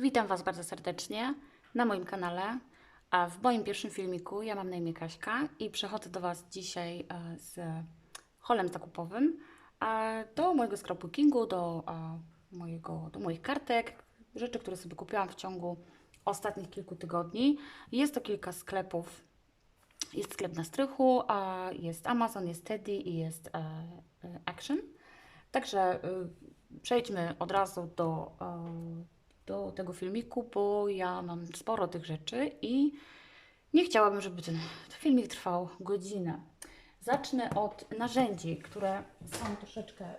Witam Was bardzo serdecznie na moim kanale. A w moim pierwszym filmiku ja mam na imię Kaśka i przychodzę do Was dzisiaj e, z holem zakupowym do mojego scrapbookingu, do, e, mojego, do moich kartek, rzeczy, które sobie kupiłam w ciągu ostatnich kilku tygodni. Jest to kilka sklepów. Jest sklep na strychu, jest Amazon, jest Teddy i jest e, Action. Także przejdźmy od razu do, do tego filmiku, bo ja mam sporo tych rzeczy i nie chciałabym, żeby ten, ten filmik trwał godzinę. Zacznę od narzędzi, które są troszeczkę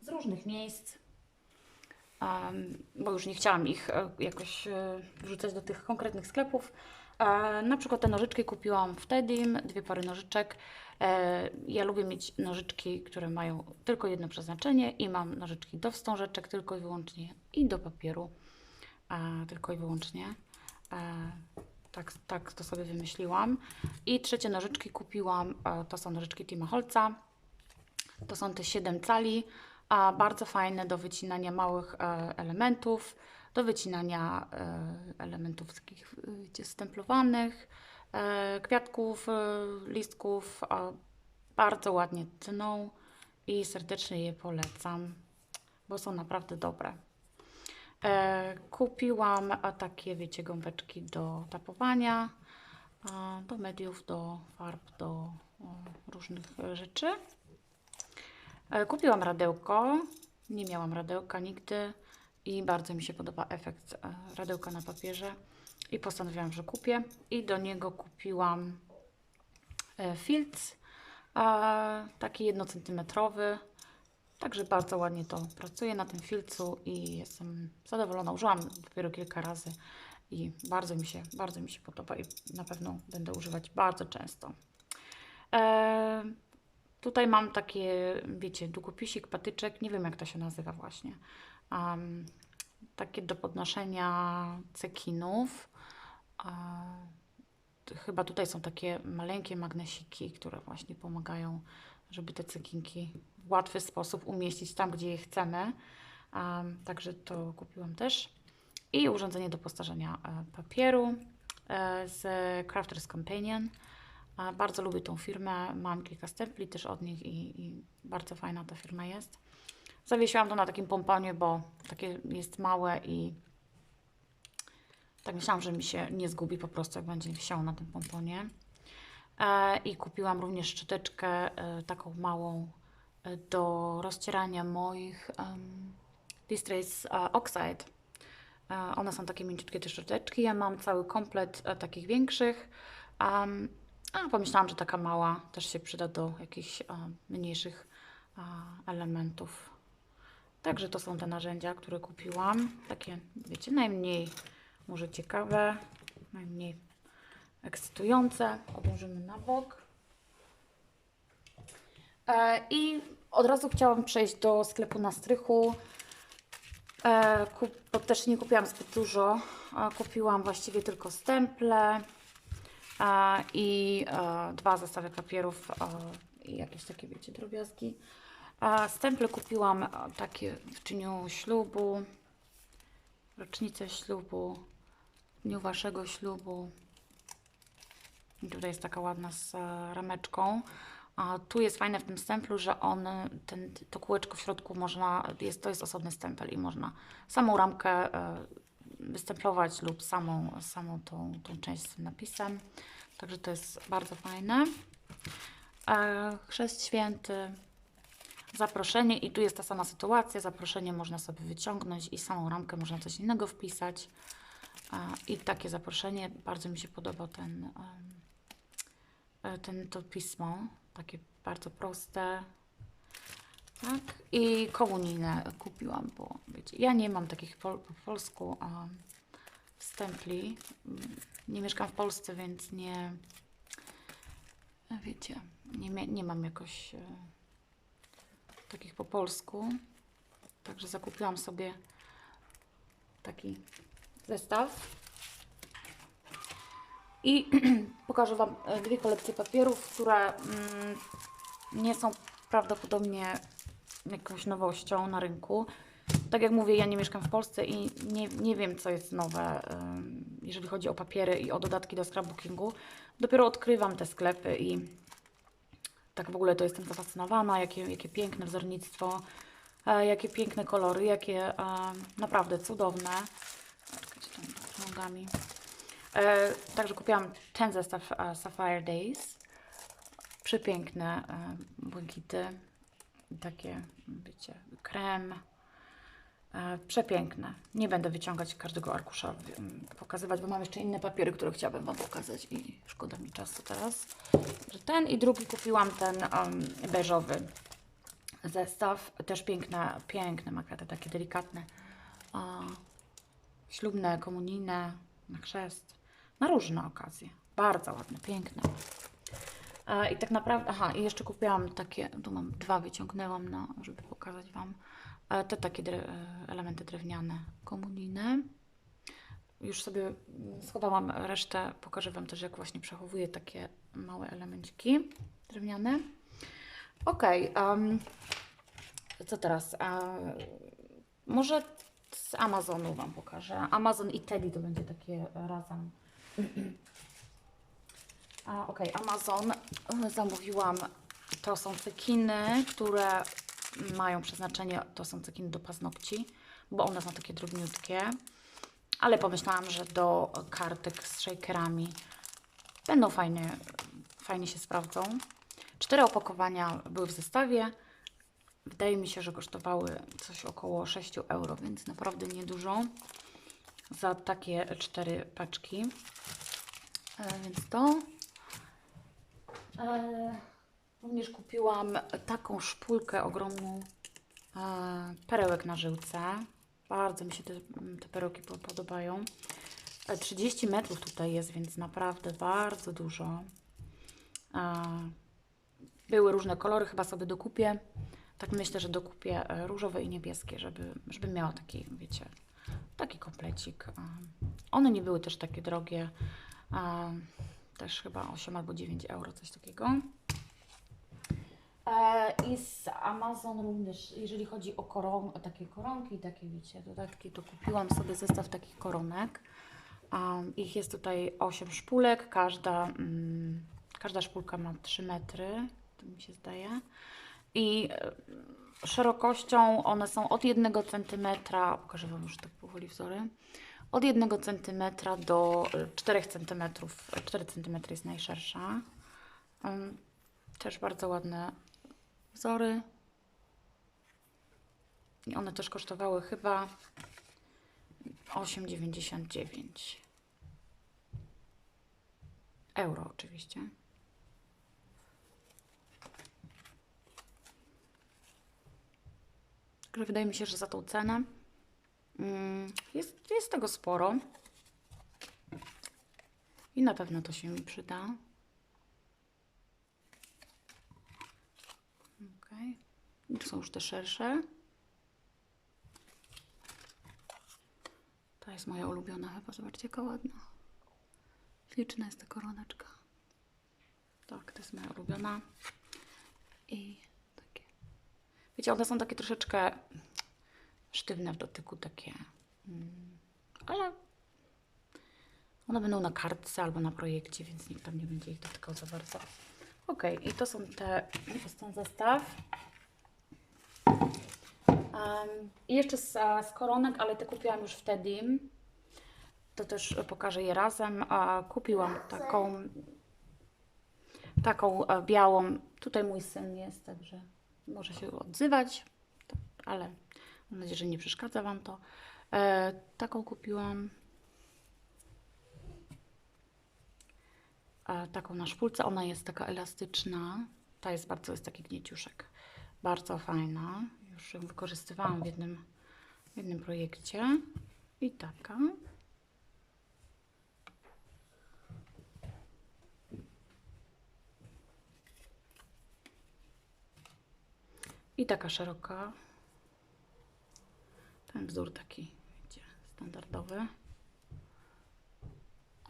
z różnych miejsc, bo już nie chciałam ich e, jakoś e, wrzucać do tych konkretnych sklepów. E, Na przykład te nożyczki kupiłam w Tedim, dwie pary nożyczek. Ja lubię mieć nożyczki, które mają tylko jedno przeznaczenie i mam nożyczki do wstążeczek tylko i wyłącznie i do papieru tylko i wyłącznie. E, Tak, tak to sobie wymyśliłam. I trzecie nożyczki kupiłam, e, to są nożyczki Tima Holca. To są te 7 cali, bardzo fajne do wycinania małych e, elementów, do wycinania e, elementów takich e, wiecie, stemplowanych, e, kwiatków, e, listków. Bardzo ładnie tną i serdecznie je polecam, bo są naprawdę dobre. E, kupiłam takie, wiecie, gąbeczki do tapowania, a, do mediów, do farb, do różnych e, rzeczy. E, Kupiłam radełko. Nie miałam radełka nigdy i bardzo mi się podoba efekt e, radełka na papierze i postanowiłam, że kupię. I do niego kupiłam e, filc, e, taki jednocentymetrowy. Także bardzo ładnie to pracuje na tym filcu i jestem zadowolona. Użyłam dopiero kilka razy i bardzo mi się, bardzo mi się podoba i na pewno będę używać bardzo często. E, Tutaj mam takie, wiecie, długopisik, patyczek, nie wiem jak to się nazywa właśnie. Am, takie do podnoszenia cekinów. T- chyba tutaj są takie maleńkie magnesiki, które właśnie pomagają, żeby te cekinki w łatwy sposób umieścić tam, gdzie je chcemy. Am, także to kupiłam też. I urządzenie do postarzenia e, papieru e, z Crafters Companion. A Bardzo lubię tą firmę. Mam kilka stempli też od nich i, i bardzo fajna ta firma jest. Zawiesiłam to na takim pomponie, bo takie jest małe i tak myślałam, że mi się nie zgubi po prostu, jak będzie wisiało na tym pomponie. E, I kupiłam również szczoteczkę e, taką małą e, do rozcierania moich um, Distress Oxide. One są takie mięciutkie te szczoteczki. Ja mam cały komplet takich większych. Um, a pomyślałam, że taka mała też się przyda do jakichś e, mniejszych e, elementów. Także to są te narzędzia, które kupiłam. Takie, wiecie, najmniej może ciekawe, najmniej ekscytujące. Odłożymy na bok. E, I od razu chciałam przejść do sklepu na strychu. E, bo też nie kupiłam zbyt dużo. Kupiłam właściwie tylko stemple e, i dwa zestawy papierów i jakieś takie, wiecie, drobiazgi. Stemple kupiłam takie w dniu ślubu, rocznicę ślubu, dniu waszego ślubu. I tutaj jest taka ładna z e, rameczką. A tu jest fajne w tym stemplu, że on, ten, to kółeczko w środku można, jest, to jest osobny stempel i można samą ramkę e, wystemplować lub samą, samą tą, tą część z tym napisem. Także to jest bardzo fajne. E, Chrzest święty, zaproszenie i tu jest ta sama sytuacja. Zaproszenie można sobie wyciągnąć i samą ramkę można coś innego wpisać. I takie zaproszenie, bardzo mi się podoba ten, ten to pismo, takie bardzo proste. Tak, i komunijne kupiłam, bo wiecie, ja nie mam takich pol, po polsku a. Mm, Nie mieszkam w Polsce, więc nie, e, wiecie, nie, nie mam jakoś e, takich po polsku. Także zakupiłam sobie taki zestaw. I pokażę Wam e, dwie kolekcje papierów, które mm, nie są prawdopodobnie jakąś nowością na rynku. Tak jak mówię, ja nie mieszkam w Polsce i nie, nie wiem, co jest nowe, jeżeli chodzi o papiery i o dodatki do scrapbookingu. Dopiero odkrywam te sklepy i tak w ogóle to jestem zafascynowana, jakie, jakie piękne wzornictwo, e, jakie piękne kolory, jakie e, naprawdę cudowne. Czekajcie, nogami. E, także kupiłam ten zestaw e, Sapphire Days. Przepiękne e, błękity. Takie, wiecie, krem. Przepiękne. Nie będę wyciągać każdego arkusza, pokazywać, bo mam jeszcze inne papiery, które chciałabym Wam pokazać i szkoda mi czasu teraz. Ten i drugi kupiłam ten beżowy zestaw. Też piękne, piękne makaty, takie delikatne. Ślubne, komunijne, na chrzest, na różne okazje. Bardzo ładne, piękne. E, I tak naprawdę, aha, i jeszcze kupiłam takie, tu mam dwa, wyciągnęłam, no, żeby pokazać Wam te takie dre, e, elementy drewniane, komunijne. Już sobie schowałam resztę, pokażę Wam też, jak właśnie przechowuję takie małe elemenciki drewniane. Okej, em, co teraz? E, może z Amazonu Wam pokażę. Amazon i Teddy to będzie takie razem. A, Okej, Amazon e, zamówiłam. To są cekiny, które mają przeznaczenie, to są cekiny do paznokci, bo one są takie drobniutkie. Ale pomyślałam, że do kartek z shakerami będą fajnie, fajnie się sprawdzą. Cztery opakowania były w zestawie. Wydaje mi się, że kosztowały coś około 6 euro, więc naprawdę niedużo za takie cztery paczki. E, więc to. E, również kupiłam taką szpulkę ogromną e, perełek na żyłce. Bardzo mi się te, te perełki po- podobają. E, 30 metrów tutaj jest, więc naprawdę bardzo dużo. E, były różne kolory, chyba sobie dokupię. Tak myślę, że dokupię e, różowe i niebieskie, żeby, żeby miała taki, wiecie, taki komplecik. One nie były też takie drogie. Też chyba 8 albo 9 euro, coś takiego. E, I z Amazon również, jeżeli chodzi o, koron, o takie koronki, takie wiecie, dodatki, to kupiłam sobie zestaw takich koronek. Ich jest tutaj 8 szpulek, każda, mm, każda szpulka ma 3 metry, to mi się zdaje. I szerokością one są od 1 cm, pokażę Wam już tak powoli wzory, od 1 cm do e, 4 cm. 4 cm jest najszersza. Też bardzo ładne wzory. I one też kosztowały chyba 8,99 euro oczywiście. Także wydaje mi się, że za tą cenę mm, jest, jest tego sporo. I na pewno to się mi przyda. Okej. I Tu są już te szersze. Ta jest moja ulubiona chyba. Zobaczcie, jaka ładna. Śliczna jest ta koroneczka. Tak, to jest moja ulubiona. I. Wiecie, one są takie troszeczkę sztywne w dotyku, takie. mm, Ale one będą na kartce albo na projekcie, więc nikt tam nie będzie ich dotykał za bardzo. Ok, i to są te, to jest ten zestaw. Em, I jeszcze z, z koronek, ale te kupiłam już wtedy. To też pokażę je razem. A, kupiłam taką, taką e, białą. Tutaj mój syn jest, także może się odzywać, ale mam nadzieję, że nie przeszkadza Wam to. E, taką kupiłam. e, taką na szpulce. Ona jest taka elastyczna. Ta jest bardzo, jest taki gnieciuszek. Bardzo fajna. Już ją wykorzystywałam w jednym, w jednym projekcie. I taka. I taka szeroka. Ten wzór taki, wiecie, standardowy.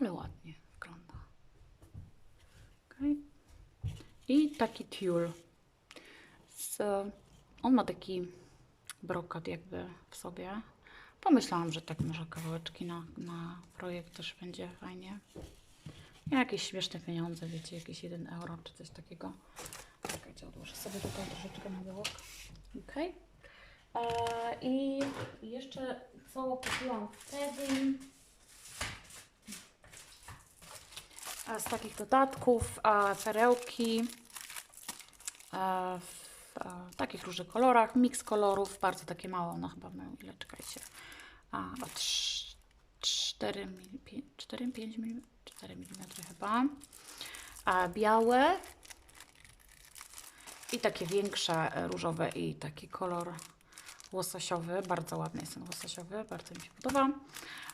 Ale ładnie wygląda. Okej. I taki tiul. Z, on ma taki brokat jakby w sobie. Pomyślałam, że tak może kawałeczki na, na projekt też będzie fajnie. Jakieś śmieszne pieniądze, wiecie, jakieś 1 euro czy coś takiego. Odłożę sobie tutaj troszeczkę na bok. Ok. I jeszcze co kupiłam wtedy? Z takich dodatków a, perełki a, w a, takich różnych kolorach, miks kolorów, bardzo takie małe, no chyba mają ile, czekajcie, a, o 4, 4, 5 mm, 4 mm chyba, a białe takie większe, e, różowe i taki kolor łososiowy, bardzo ładny jest ten łososiowy, bardzo mi się podoba.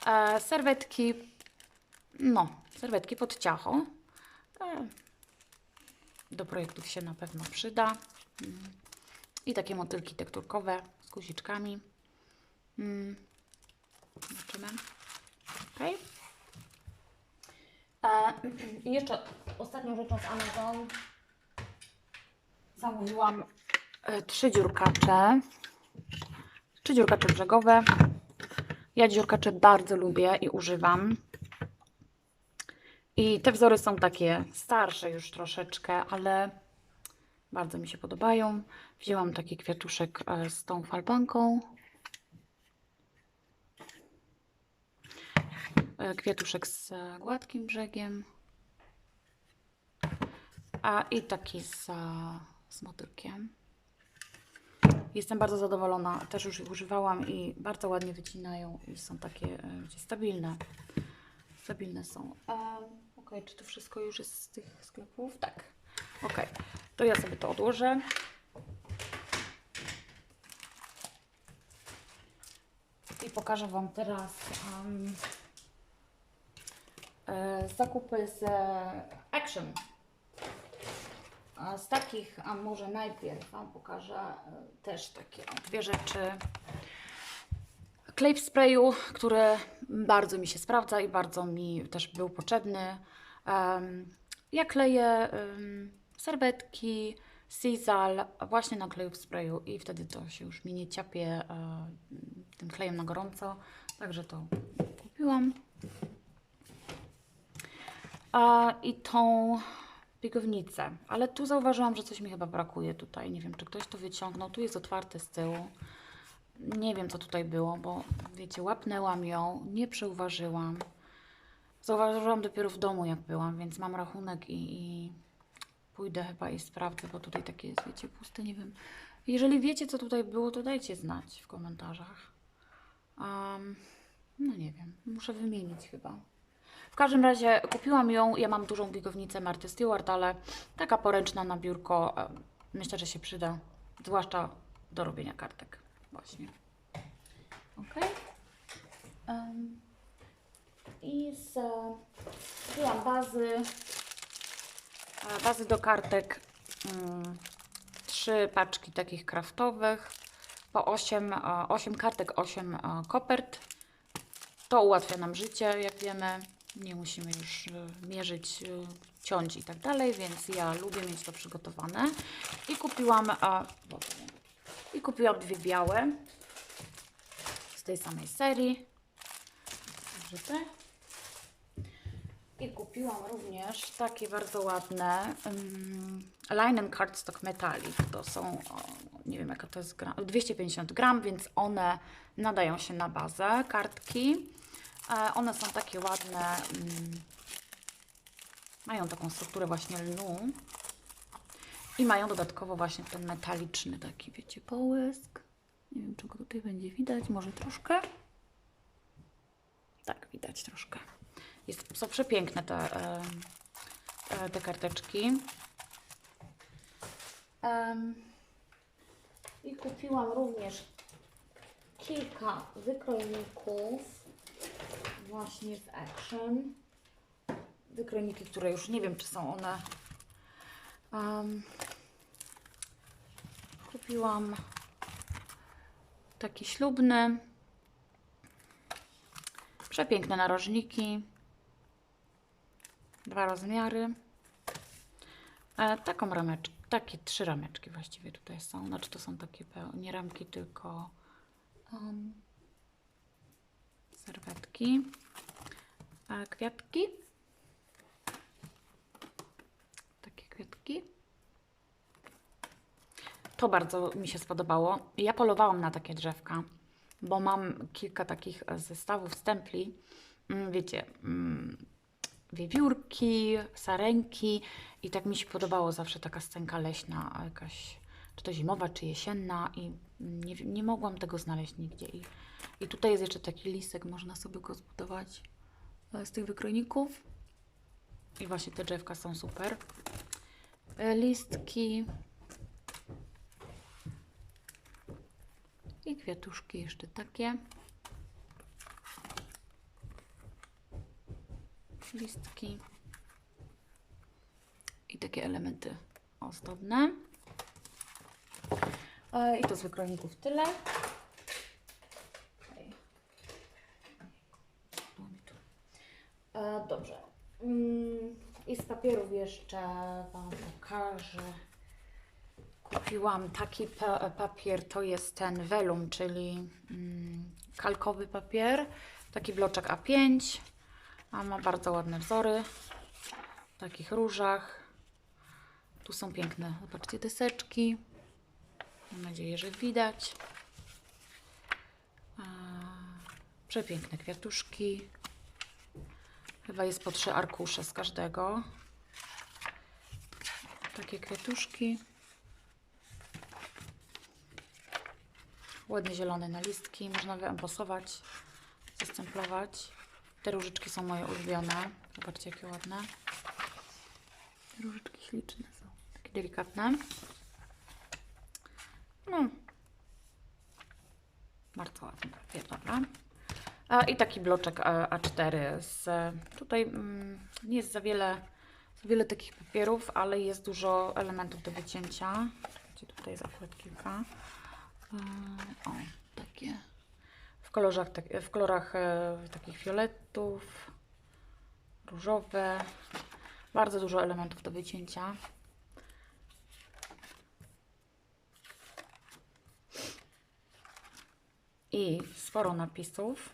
E, serwetki no, serwetki pod ciacho. E, Do projektów się na pewno przyda. Mm. I takie motylki tekturkowe z guziczkami. Mm. Zobaczymy. Ok. I jeszcze ostatnią rzeczą z Amazon zamówiłam e, trzy dziurkacze. Trzy dziurkacze brzegowe. Ja dziurkacze bardzo lubię i używam. I te wzory są takie starsze już troszeczkę, ale bardzo mi się podobają. Wzięłam taki kwiatuszek e, z tą falbanką. E, Kwiatuszek z gładkim brzegiem. A i taki z, z motylkiem. Jestem bardzo zadowolona. Też już ich używałam i bardzo ładnie wycinają i są takie e, wiecie, stabilne. Stabilne są. ok, czy to wszystko już jest z tych sklepów? Tak. Ok, to ja sobie to odłożę. I pokażę Wam teraz e, zakupy z e, Action. Z takich, a może najpierw Wam pokażę e, też takie dwie rzeczy klej w sprayu, który bardzo mi się sprawdza i bardzo mi też był potrzebny. Ja kleję serwetki, Sizal właśnie na kleju w sprayu i wtedy to się już mi nie ciapie e, tym klejem na gorąco. Także to kupiłam. I tą biegownicę. Ale tu zauważyłam, że coś mi chyba brakuje tutaj. Nie wiem, czy ktoś to wyciągnął. Tu jest otwarte z tyłu. Nie wiem, co tutaj było, bo wiecie, łapnęłam ją, nie przeuważyłam. Zauważyłam dopiero w domu, jak byłam, więc mam rachunek i, i pójdę chyba i sprawdzę, bo tutaj takie jest, wiecie, puste, nie wiem. Jeżeli wiecie, co tutaj było, to dajcie znać w komentarzach. Um, no nie wiem, muszę wymienić chyba. Każdym razie kupiłam ją, ja mam dużą biegownicę Marty Stewart, ale taka poręczna na biurko, e, myślę, że się przyda, zwłaszcza do robienia kartek. Właśnie. Ok. Em, I z kupiłam bazy, e, bazy do kartek, mm, trzy paczki takich kraftowych, po 8, 8 kartek, 8 e, kopert. To ułatwia nam życie, jak wiemy. Nie musimy już e, mierzyć, e, ciąć i tak dalej, więc ja lubię mieć to przygotowane. I kupiłam, a, i kupiłam dwie białe z tej samej serii. Te. I kupiłam również takie bardzo ładne um, Line Cardstock Metallic. To są, nie wiem jaka to jest gram, 250 gram, więc one nadają się na bazę kartki. E, one są takie ładne, mm, mają taką strukturę właśnie lnu. I mają dodatkowo właśnie ten metaliczny taki, wiecie, połysk. Nie wiem, czy go tutaj będzie widać, może troszkę. Tak, widać troszkę. Jest, są przepiękne te, e, e, te karteczki. I kupiłam również kilka wykrojników właśnie z Action. Wykrojniki, które już nie wiem, czy są one Em, kupiłam taki ślubny. Przepiękne narożniki. Dwa rozmiary. E, taką rameczkę, takie trzy rameczki właściwie tutaj są. Znaczy to są takie nie ramki, tylko Um, serwetki. Kwiatki. Takie kwiatki. To bardzo mi się spodobało. Ja polowałam na takie drzewka, bo mam kilka takich e, zestawów stempli. Mm, Wiecie, mm, wiewiórki, sarenki i tak mi się podobało zawsze taka scenka leśna, jakaś czy to zimowa, czy jesienna i nie, wiem- nie mogłam tego znaleźć nigdzie. I, I tutaj jest jeszcze taki lisek, można sobie go zbudować e, z tych wykrojników. I właśnie te drzewka są super. E, Listki. I kwiatuszki jeszcze takie. Listki. I takie elementy ozdobne. E, I to z wykrojników tyle. Ej. Było mi tu. E, Dobrze. Mm, I z papierów jeszcze Wam pokażę. Kupiłam taki pa papier, to jest ten velum, czyli mm, kalkowy papier. Taki bloczek A5. A ma bardzo ładne wzory. W takich różach. Tu są piękne, zobaczcie, deseczki. Mam nadzieję, że widać. Przepiękne kwiatuszki. Chyba jest po trzy arkusze z każdego. Takie kwiatuszki. Ładnie zielone na listki. Można wyembosować, zastemplować. Te różyczki są moje ulubione. Zobaczcie, jakie ładne. Te różyczki śliczne są. Takie delikatne. No. Bardzo ładny papier, dobra. I taki bloczek A- A4 z, tutaj mm, nie jest za wiele, za wiele takich papierów, ale jest dużo elementów do wycięcia. Tutaj jest akurat kilka. E, O, takie w kolorach, tak, w kolorach e, takich fioletów, różowe. Bardzo dużo elementów do wycięcia. I sporo napisów.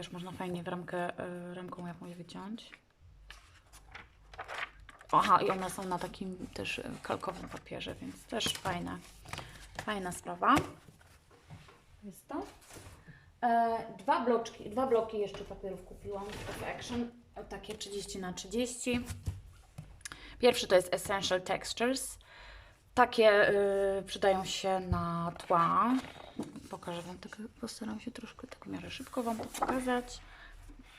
Też można fajnie w ramkę, e, ramką jakąś wyciąć. Aha, i one są na takim też e, kalkowym papierze, więc też fajna, fajna sprawa. Jest to. E, dwa bloczki, dwa bloki jeszcze papierów kupiłam of Action, takie 30 na 30. Pierwszy to jest Essential Textures. Takie przydają się na tła. Pokażę Wam, tak, postaram się troszkę tak w miarę szybko Wam to pokazać.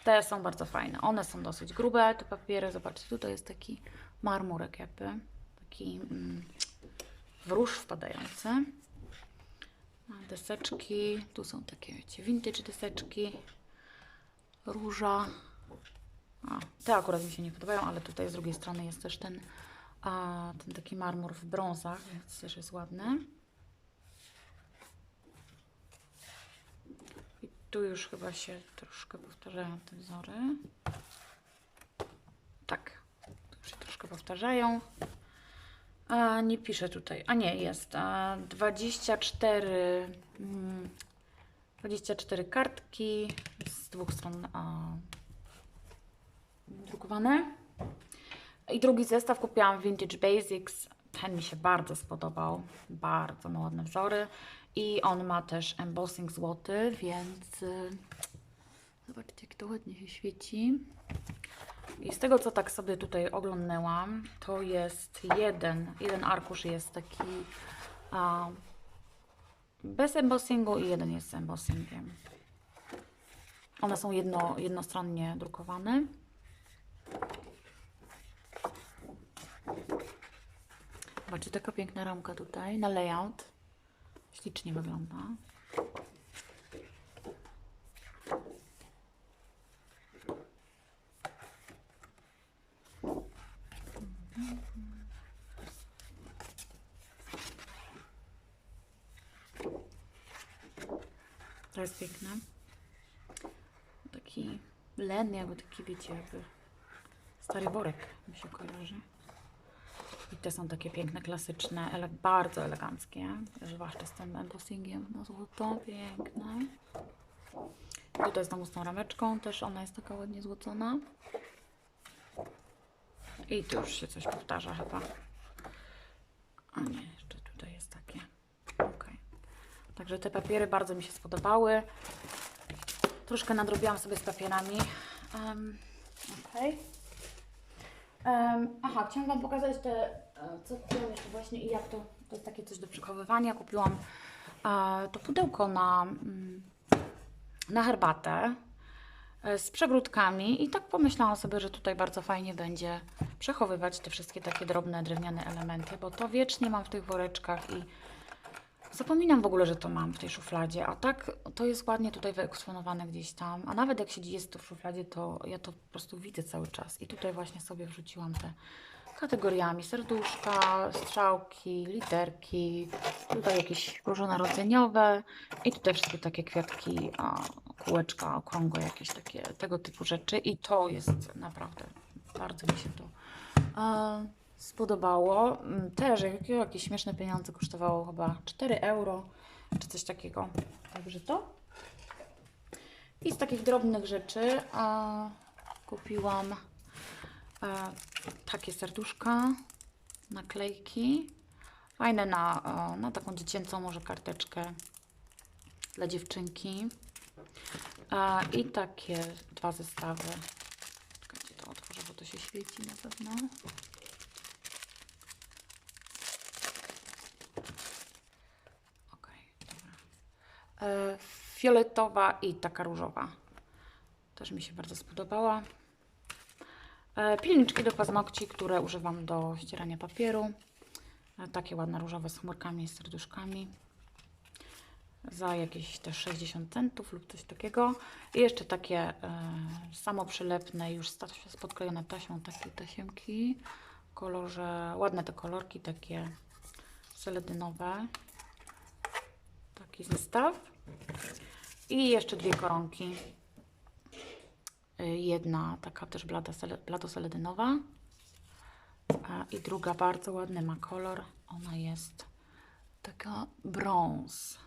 Te są bardzo fajne. One są dosyć grube, te papiery. Zobaczcie, tutaj jest taki marmurek jakby. Taki mm, w róż wpadający. Deseczki. Tu są takie, wiecie, vintage deseczki. Róża. A, te akurat mi się nie podobają, ale tutaj z drugiej strony jest też ten, a, ten taki marmur w brązach, więc też jest ładny. I tu już chyba się troszkę powtarzają te wzory. Tak, tu się troszkę powtarzają. A, nie piszę tutaj. A nie, jest. A, 24, mm, 24 kartki z dwóch stron a, drukowane. I drugi zestaw kupiłam Vintage Basics. Ten mi się bardzo spodobał. Bardzo ma ładne wzory. I on ma też embossing złoty, więc y, zobaczcie, jak to ładnie się świeci. I z tego, co tak sobie tutaj oglądnęłam, to jest jeden, jeden arkusz jest taki a, bez embossingu i jeden jest z embossingiem. One są jedno, jednostronnie drukowane. Zobaczcie, taka piękna ramka tutaj na layout. Ślicznie wygląda. To jest piękne. Taki len, jakby taki, wiecie, jakby stary worek mi się kojarzy. Te są takie piękne, klasyczne, ele bardzo eleganckie. Zwłaszcza z tym embossingiem na złoto. Piękne. Tutaj znowu z tą rameczką, też ona jest taka ładnie złocona. I tu już się coś powtarza chyba. A nie, jeszcze tutaj jest takie. Ok. Także te papiery bardzo mi się spodobały. Troszkę nadrobiłam sobie z papierami. Um, Okej. Em, aha, chciałam Wam pokazać te, co kupiłam jeszcze właśnie i jak to, to jest takie coś do przechowywania. Kupiłam to pudełko na, mm, na herbatę e, z przegródkami i tak pomyślałam sobie, że tutaj bardzo fajnie będzie przechowywać te wszystkie takie drobne drewniane elementy, bo to wiecznie mam w tych woreczkach i zapominam w ogóle, że to mam w tej szufladzie, a tak to jest ładnie tutaj wyeksponowane gdzieś tam, a nawet jak się jest to w szufladzie, to ja to po prostu widzę cały czas i tutaj właśnie sobie wrzuciłam te kategoriami serduszka, strzałki, literki, tutaj jakieś bożonarodzeniowe i tutaj wszystkie takie kwiatki, kółeczka okrągłe, jakieś takie tego typu rzeczy i to jest naprawdę, bardzo mi się to spodobało. Mm, Też jak- jakieś śmieszne pieniądze kosztowało chyba 4 euro czy coś takiego. Także to. I z takich drobnych rzeczy kupiłam takie serduszka, naklejki. Fajne na, na taką dziecięcą może karteczkę dla dziewczynki. I takie dwa zestawy. Czekajcie, to otworzę, bo to się świeci na pewno. Dobra. E, fioletowa i taka różowa. Też mi się bardzo spodobała. E, pilniczki do paznokci, które używam do ścierania papieru. E, takie ładne różowe z chmurkami i serduszkami. Za jakieś też 60 centów lub coś takiego. I jeszcze takie e, samoprzylepne, już podklejone taśmą, takie tasiemki. Kolorze, ładne te kolorki, takie seledynowe. Taki zestaw. I jeszcze dwie koronki. Y, Jedna taka też blada, sele- bladoseledynowa. I druga bardzo ładny ma kolor. Ona jest taka brąz.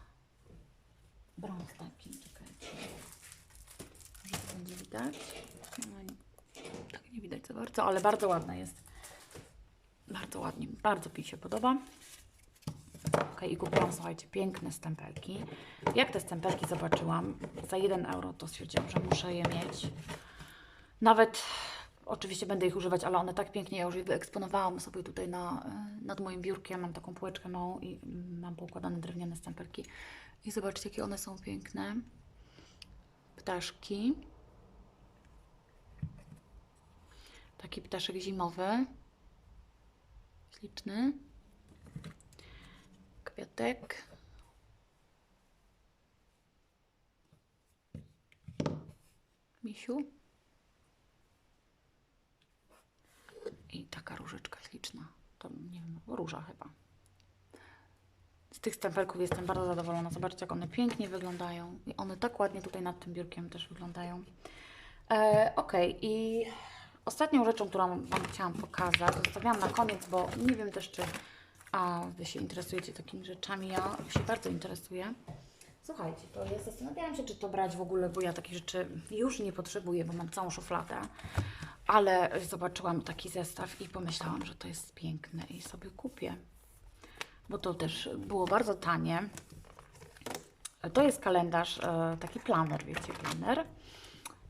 Brąz taki, czekajcie. Może to będzie widać? No, tak nie widać za bardzo, ale bardzo ładna jest. Bardzo ładnie, bardzo mi się podoba. Ok, i kupiłam, słuchajcie, piękne stempelki. Jak te stempelki zobaczyłam za 1 euro, to stwierdziłam, że muszę je mieć. Nawet oczywiście będę ich używać, ale one tak pięknie, ja już je wyeksponowałam sobie tutaj na, e, nad moim biurkiem. Mam taką półeczkę małą i mam poukładane drewniane stempelki. I zobaczcie, jakie one są piękne. Ptaszki. Taki ptaszek zimowy. Śliczny. Kwiatek. Misiu. I taka różyczka śliczna. To nie wiem, róża chyba. Z tych stempelków jestem bardzo zadowolona. Zobaczcie, jak one pięknie wyglądają. I one tak ładnie tutaj nad tym biurkiem też wyglądają. E, ok, i ostatnią rzeczą, którą Wam chciałam pokazać, zostawiałam na koniec, bo nie wiem też, czy a, Wy się interesujecie takimi rzeczami. Ja się bardzo interesuję. Słuchajcie, to ja zastanawiałam się, czy to brać w ogóle, bo ja takich rzeczy już nie potrzebuję, bo mam całą szufladę. Ale zobaczyłam taki zestaw i pomyślałam, że to jest piękne i sobie kupię. Bo to też było bardzo tanie. To jest kalendarz, e, taki planer, wiecie, planer.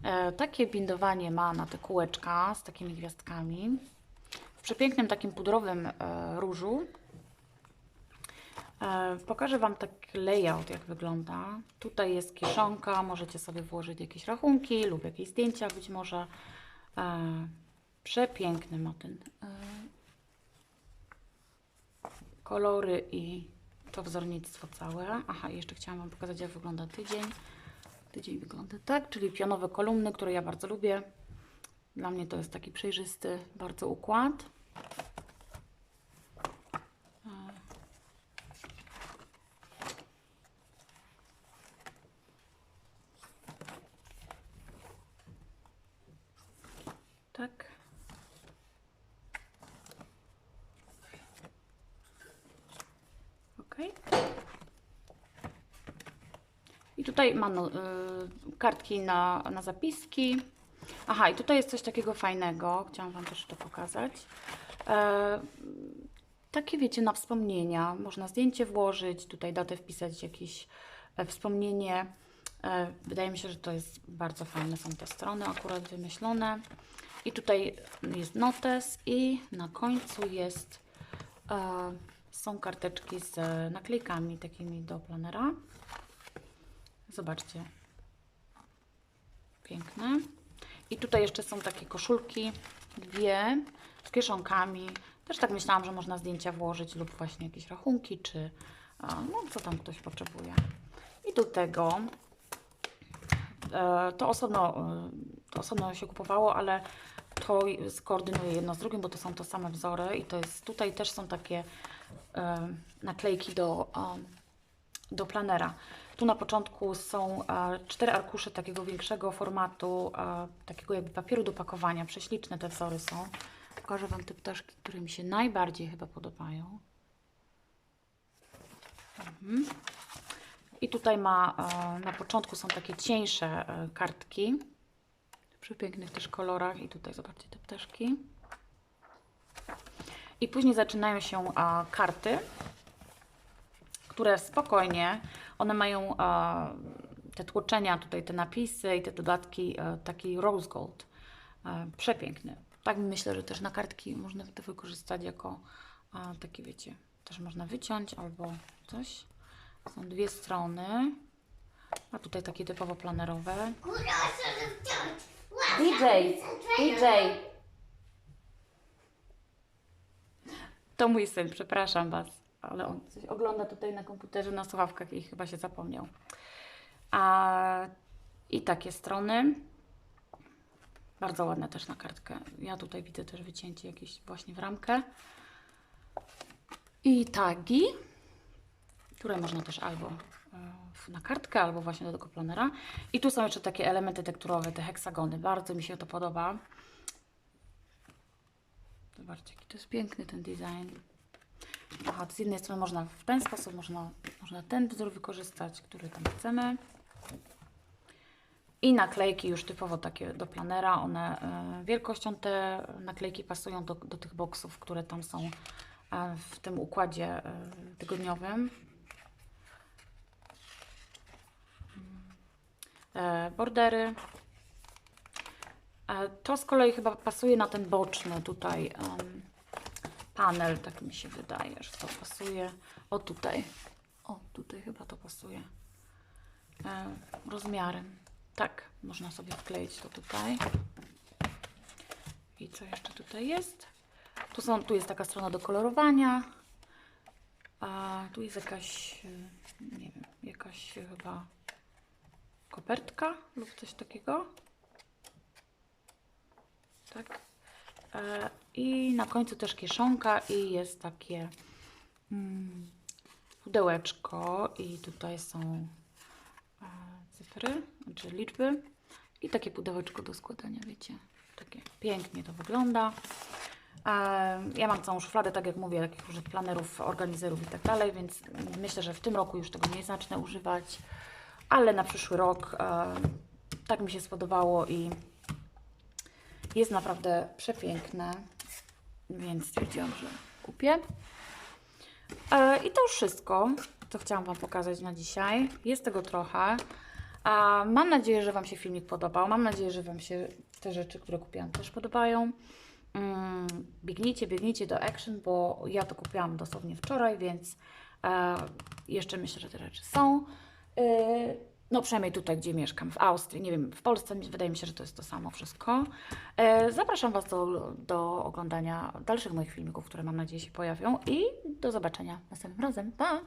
E, Takie bindowanie ma na te kółeczka z takimi gwiazdkami. W przepięknym takim pudrowym e, różu. E, Pokażę Wam taki layout, jak wygląda. Tutaj jest kieszonka, możecie sobie włożyć jakieś rachunki lub jakieś zdjęcia być może. E, Przepiękny ma ten e, kolory i to wzornictwo całe. Aha, jeszcze chciałam Wam pokazać, jak wygląda tydzień. Tydzień wygląda tak, czyli pionowe kolumny, które ja bardzo lubię. Dla mnie to jest taki przejrzysty bardzo układ. I tutaj mam no, y, kartki na, na zapiski. Aha, i tutaj jest coś takiego fajnego. Chciałam Wam też to pokazać. E, takie, wiecie, na wspomnienia. Można zdjęcie włożyć, tutaj datę wpisać, jakieś e, wspomnienie. E, wydaje mi się, że to jest bardzo fajne. Są te strony akurat wymyślone. I tutaj jest notes i na końcu jest... E, są karteczki z naklejkami takimi do planera. Zobaczcie. Piękne. I tutaj jeszcze są takie koszulki, dwie, z kieszonkami. Też tak myślałam, że można zdjęcia włożyć lub właśnie jakieś rachunki, czy a, no, co tam ktoś potrzebuje. I do tego e, to osobno, e, to osobno się kupowało, ale to skoordynuję jedno z drugim, bo to są to same wzory i to jest, tutaj też są takie e, naklejki do, e, do planera. Tu na początku są e, cztery arkusze takiego większego formatu, e, takiego jakby papieru do pakowania. Prześliczne te wzory są. Pokażę Wam te ptaszki, które mi się najbardziej chyba podobają. Mhm. I tutaj ma, e, na początku są takie cieńsze e, kartki. W przepięknych też kolorach. I tutaj zobaczcie te ptaszki. I później zaczynają się karty, które spokojnie, one mają te tłoczenia, tutaj te napisy i te dodatki, e, taki rose gold. E, przepiękny. Tak myślę, że też na kartki można to wykorzystać jako e, takie, wiecie, też można wyciąć albo coś. Są dwie strony. A tutaj takie typowo planerowe. DJ, DJ. To mój syn, przepraszam Was, ale on coś ogląda tutaj na komputerze, na słuchawkach i chyba się zapomniał. A, I takie strony. Bardzo ładne też na kartkę. Ja tutaj widzę też wycięcie jakieś właśnie w ramkę. I tagi, które można też albo e, na kartkę, albo właśnie do tego planera. I tu są jeszcze takie elementy tekturowe, te heksagony. Bardzo mi się to podoba. Zobaczcie, jaki to jest piękny ten design. Aha, z jednej strony można w ten sposób, można, można ten wzór wykorzystać, który tam chcemy. I naklejki już typowo takie do planera. One e, wielkością te naklejki pasują do, do tych boksów, które tam są e, w tym układzie e, tygodniowym. Bordery. E, To z kolei chyba pasuje na ten boczny tutaj em, panel, tak mi się wydaje, że to pasuje. O tutaj, o tutaj chyba to pasuje e, rozmiarem. Tak, można sobie wkleić to tutaj. I co jeszcze tutaj jest? Tu, są, tu jest taka strona do kolorowania. A tu jest jakaś, e, nie wiem, jakaś chyba kopertka lub coś takiego. Tak. E, I na końcu też kieszonka i jest takie mm, pudełeczko i tutaj są e, cyfry, znaczy liczby i takie pudełeczko do składania, wiecie. Takie pięknie to wygląda. E, Ja mam całą szufladę, tak jak mówię, takich różnych planerów, organizerów i tak dalej, więc myślę, że w tym roku już tego nie zacznę używać, ale na przyszły rok tak mi się spodobało i jest naprawdę przepiękne, więc stwierdziłam, że kupię. E, I to już wszystko, co chciałam Wam pokazać na dzisiaj. Jest tego trochę. A mam nadzieję, że Wam się filmik podobał. Mam nadzieję, że Wam się te rzeczy, które kupiłam, też podobają. Mm, biegnijcie, biegnijcie do Action, bo ja to kupiłam dosłownie wczoraj, więc e, jeszcze myślę, że te rzeczy są. No przynajmniej tutaj, gdzie mieszkam, w Austrii, nie wiem, w Polsce wydaje mi się, że to jest to samo wszystko. E, Zapraszam Was do, do oglądania dalszych moich filmików, które mam nadzieję się pojawią i do zobaczenia następnym razem. Pa!